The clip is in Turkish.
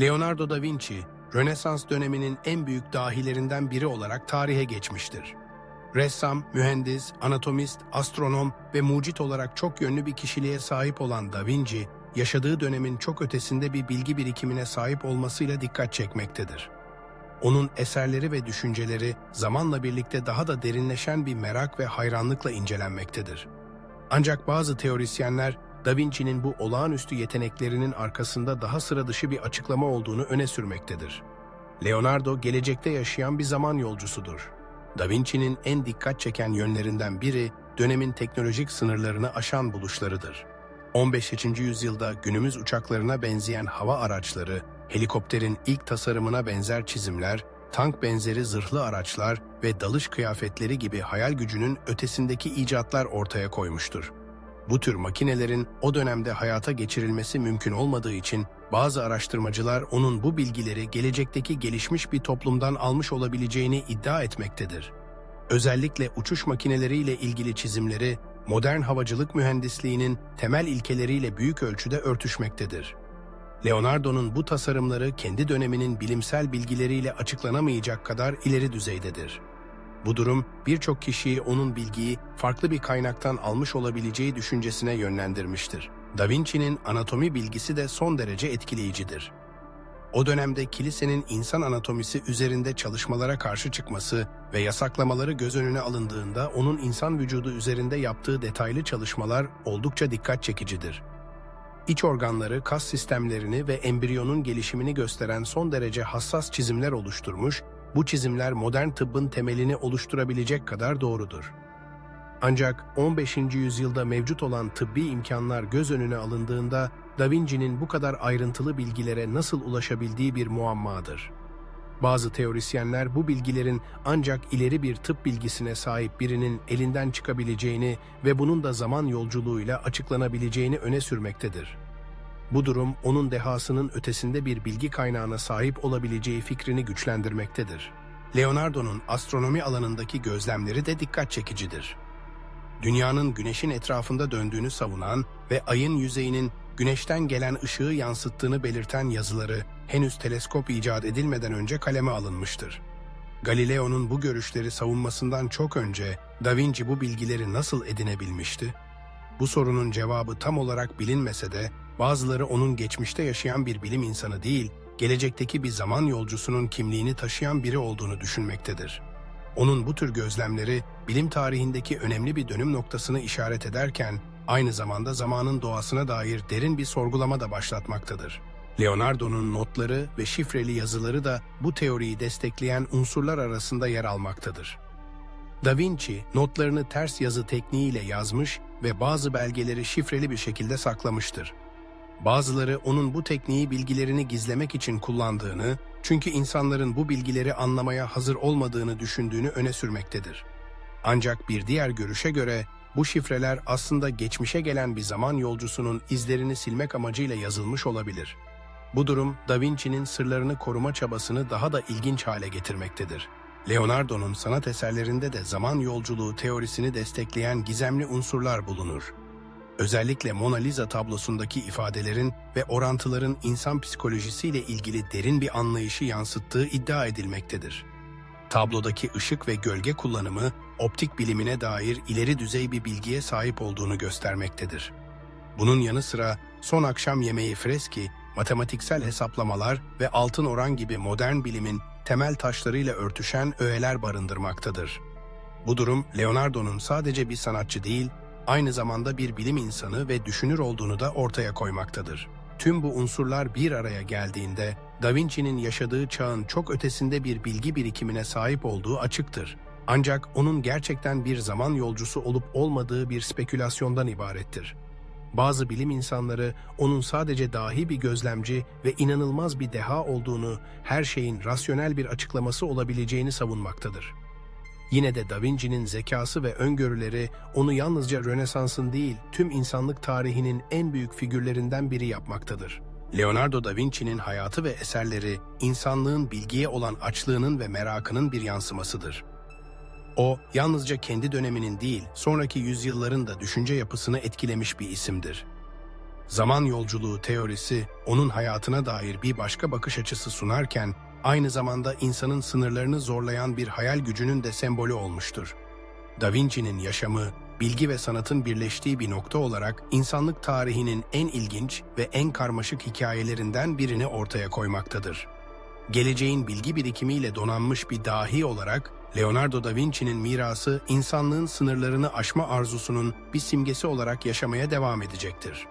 Leonardo da Vinci, Rönesans döneminin en büyük dahilerinden biri olarak tarihe geçmiştir. Ressam, mühendis, anatomist, astronom ve mucit olarak çok yönlü bir kişiliğe sahip olan Da Vinci, yaşadığı dönemin çok ötesinde bir bilgi birikimine sahip olmasıyla dikkat çekmektedir. Onun eserleri ve düşünceleri zamanla birlikte daha da derinleşen bir merak ve hayranlıkla incelenmektedir. Ancak bazı teorisyenler Da Vinci'nin bu olağanüstü yeteneklerinin arkasında daha sıra dışı bir açıklama olduğunu öne sürmektedir. Leonardo gelecekte yaşayan bir zaman yolcusudur. Da Vinci'nin en dikkat çeken yönlerinden biri dönemin teknolojik sınırlarını aşan buluşlarıdır. 15. yüzyılda günümüz uçaklarına benzeyen hava araçları, helikopterin ilk tasarımına benzer çizimler, tank benzeri zırhlı araçlar ve dalış kıyafetleri gibi hayal gücünün ötesindeki icatlar ortaya koymuştur. Bu tür makinelerin o dönemde hayata geçirilmesi mümkün olmadığı için bazı araştırmacılar onun bu bilgileri gelecekteki gelişmiş bir toplumdan almış olabileceğini iddia etmektedir. Özellikle uçuş makineleriyle ilgili çizimleri modern havacılık mühendisliğinin temel ilkeleriyle büyük ölçüde örtüşmektedir. Leonardo'nun bu tasarımları kendi döneminin bilimsel bilgileriyle açıklanamayacak kadar ileri düzeydedir. Bu durum birçok kişiyi onun bilgiyi farklı bir kaynaktan almış olabileceği düşüncesine yönlendirmiştir. Da Vinci'nin anatomi bilgisi de son derece etkileyicidir. O dönemde kilisenin insan anatomisi üzerinde çalışmalara karşı çıkması ve yasaklamaları göz önüne alındığında onun insan vücudu üzerinde yaptığı detaylı çalışmalar oldukça dikkat çekicidir. İç organları, kas sistemlerini ve embriyonun gelişimini gösteren son derece hassas çizimler oluşturmuş, bu çizimler modern tıbbın temelini oluşturabilecek kadar doğrudur. Ancak 15. yüzyılda mevcut olan tıbbi imkanlar göz önüne alındığında Da Vinci'nin bu kadar ayrıntılı bilgilere nasıl ulaşabildiği bir muammadır. Bazı teorisyenler bu bilgilerin ancak ileri bir tıp bilgisine sahip birinin elinden çıkabileceğini ve bunun da zaman yolculuğuyla açıklanabileceğini öne sürmektedir. Bu durum onun dehasının ötesinde bir bilgi kaynağına sahip olabileceği fikrini güçlendirmektedir. Leonardo'nun astronomi alanındaki gözlemleri de dikkat çekicidir. Dünyanın güneşin etrafında döndüğünü savunan ve ayın yüzeyinin güneşten gelen ışığı yansıttığını belirten yazıları henüz teleskop icat edilmeden önce kaleme alınmıştır. Galileo'nun bu görüşleri savunmasından çok önce Da Vinci bu bilgileri nasıl edinebilmişti? Bu sorunun cevabı tam olarak bilinmese de bazıları onun geçmişte yaşayan bir bilim insanı değil, gelecekteki bir zaman yolcusunun kimliğini taşıyan biri olduğunu düşünmektedir. Onun bu tür gözlemleri bilim tarihindeki önemli bir dönüm noktasını işaret ederken aynı zamanda zamanın doğasına dair derin bir sorgulama da başlatmaktadır. Leonardo'nun notları ve şifreli yazıları da bu teoriyi destekleyen unsurlar arasında yer almaktadır. Da Vinci notlarını ters yazı tekniğiyle yazmış ve bazı belgeleri şifreli bir şekilde saklamıştır. Bazıları onun bu tekniği bilgilerini gizlemek için kullandığını, çünkü insanların bu bilgileri anlamaya hazır olmadığını düşündüğünü öne sürmektedir. Ancak bir diğer görüşe göre bu şifreler aslında geçmişe gelen bir zaman yolcusunun izlerini silmek amacıyla yazılmış olabilir. Bu durum Da Vinci'nin sırlarını koruma çabasını daha da ilginç hale getirmektedir. Leonardo'nun sanat eserlerinde de zaman yolculuğu teorisini destekleyen gizemli unsurlar bulunur. Özellikle Mona Lisa tablosundaki ifadelerin ve orantıların insan psikolojisiyle ilgili derin bir anlayışı yansıttığı iddia edilmektedir. Tablodaki ışık ve gölge kullanımı optik bilimine dair ileri düzey bir bilgiye sahip olduğunu göstermektedir. Bunun yanı sıra son akşam yemeği freski, matematiksel hesaplamalar ve altın oran gibi modern bilimin temel taşlarıyla örtüşen öğeler barındırmaktadır. Bu durum Leonardo'nun sadece bir sanatçı değil, aynı zamanda bir bilim insanı ve düşünür olduğunu da ortaya koymaktadır. Tüm bu unsurlar bir araya geldiğinde Da Vinci'nin yaşadığı çağın çok ötesinde bir bilgi birikimine sahip olduğu açıktır. Ancak onun gerçekten bir zaman yolcusu olup olmadığı bir spekülasyondan ibarettir. Bazı bilim insanları onun sadece dahi bir gözlemci ve inanılmaz bir deha olduğunu, her şeyin rasyonel bir açıklaması olabileceğini savunmaktadır. Yine de Da Vinci'nin zekası ve öngörüleri onu yalnızca Rönesans'ın değil, tüm insanlık tarihinin en büyük figürlerinden biri yapmaktadır. Leonardo da Vinci'nin hayatı ve eserleri insanlığın bilgiye olan açlığının ve merakının bir yansımasıdır. O, yalnızca kendi döneminin değil, sonraki yüzyılların da düşünce yapısını etkilemiş bir isimdir. Zaman yolculuğu teorisi onun hayatına dair bir başka bakış açısı sunarken aynı zamanda insanın sınırlarını zorlayan bir hayal gücünün de sembolü olmuştur. Da Vinci'nin yaşamı, bilgi ve sanatın birleştiği bir nokta olarak insanlık tarihinin en ilginç ve en karmaşık hikayelerinden birini ortaya koymaktadır. Geleceğin bilgi birikimiyle donanmış bir dahi olarak Leonardo da Vinci'nin mirası insanlığın sınırlarını aşma arzusunun bir simgesi olarak yaşamaya devam edecektir.